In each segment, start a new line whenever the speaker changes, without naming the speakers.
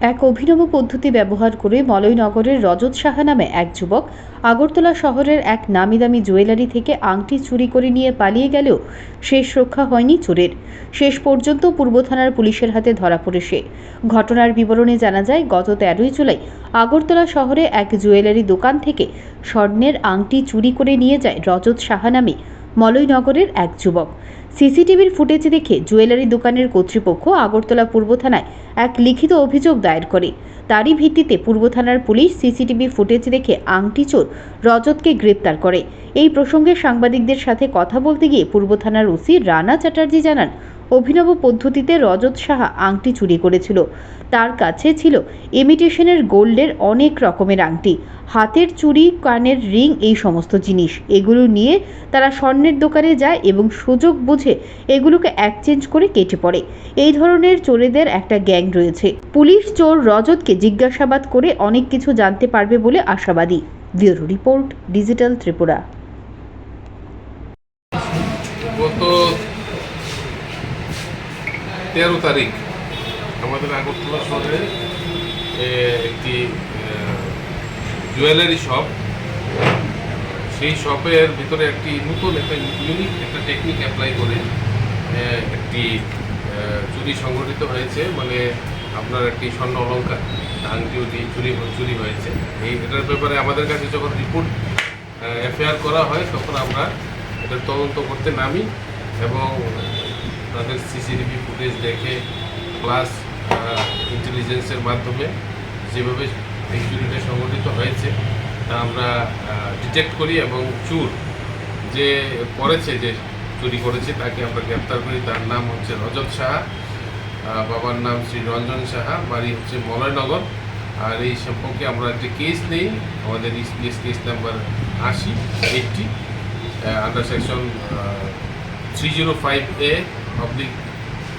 এক অভিনব পদ্ধতি ব্যবহার করে মলয়নগরের রজত সাহা নামে এক যুবক আগরতলা শহরের এক নামিদামি জুয়েলারি থেকে আংটি চুরি করে নিয়ে পালিয়ে গেলেও শেষ রক্ষা হয়নি চোরের। শেষ পর্যন্ত পূর্ব থানার পুলিশের হাতে ধরা পড়ে সে। ঘটনার বিবরণে জানা যায়, গত তেরোই জুলাই আগরতলা শহরে এক জুয়েলারি দোকান থেকে স্বর্ণের আংটি চুরি করে নিয়ে যায় রজত সাহা নামে মলয়নগরের এক যুবক। সিসিটিভির ফুটেজ দেখে জুয়েলারি দোকানের কর্তৃপক্ষ আগরতলা পূর্ব থানায় এক লিখিত অভিযোগ দায়ের করে। তারই ভিত্তিতে পূর্ব থানার পুলিশ সিসিটিভি ফুটেজ দেখে আংটি চোর রজতকে গ্রেপ্তার করে। এই প্রসঙ্গে সাংবাদিকদের সাথে কথা বলতে গিয়ে পূর্ব থানার ওসি রানা চ্যাটার্জি জানান অভিনব পদ্ধতিতে রজত সাহা আংটি চুরি করেছিল। তার কাছে ছিল ইমিটেশনের গোল্ডের অনেক রকমের আংটি। হাতের চুড়ি কানের রিং, এই সমস্ত জিনিস। এগুলো নিয়ে তারা স্বর্ণের দোকানে যায় এবং সুযোগ বুঝে এগুলোকে এক্সচেঞ্জ করে কেটে পড়ে। এই ধরনের চোরেদের একটা গ্যাং রয়েছে। পুলিশ চোর রজতকে জিজ্ঞাসাবাদ করে অনেক কিছু জানতে পারবে বলে আশাবাদী। Bureau report, digital Tripura.
তেরো তারিখ আমাদের আগরতলা শহরে একটি জুয়েলারি শপ। সেই শপের ভিতরে একটি নতুন একটা ইউনিক একটা টেকনিক অ্যাপ্লাই করে একটি চুরি সংঘটিত হয়েছে। মানে আপনার একটি স্বর্ণ অলঙ্কার আংটিওটি চুরি চুরি হয়েছে। এই, এটার ব্যাপারে আমাদের কাছে যখন রিপোর্ট এফআইআর করা হয়, তখন আমরা এটার তদন্ত করতে নামি এবং তাদের সিসিটিভি ফুটেজ দেখে প্লাস ইন্টেলিজেন্সের মাধ্যমে যেভাবে চুরিটা সংগঠিত হয়েছে, তা আমরা ডিটেক্ট করি এবং চুর যে করেছে যে চুরি করেছে, তাকে আমরা গ্রেপ্তার করি। তার নাম হচ্ছে রজত সাহা বাবার নাম শ্রী রঞ্জন সাহা, বাড়ি হচ্ছে মলয়নগর। আর এই সম্পর্কে আমরা একটা কেস নেই, আমাদের ইসপিএস কেস নাম্বার আশি eighty under section three zero five A public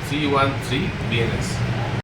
three one three BNS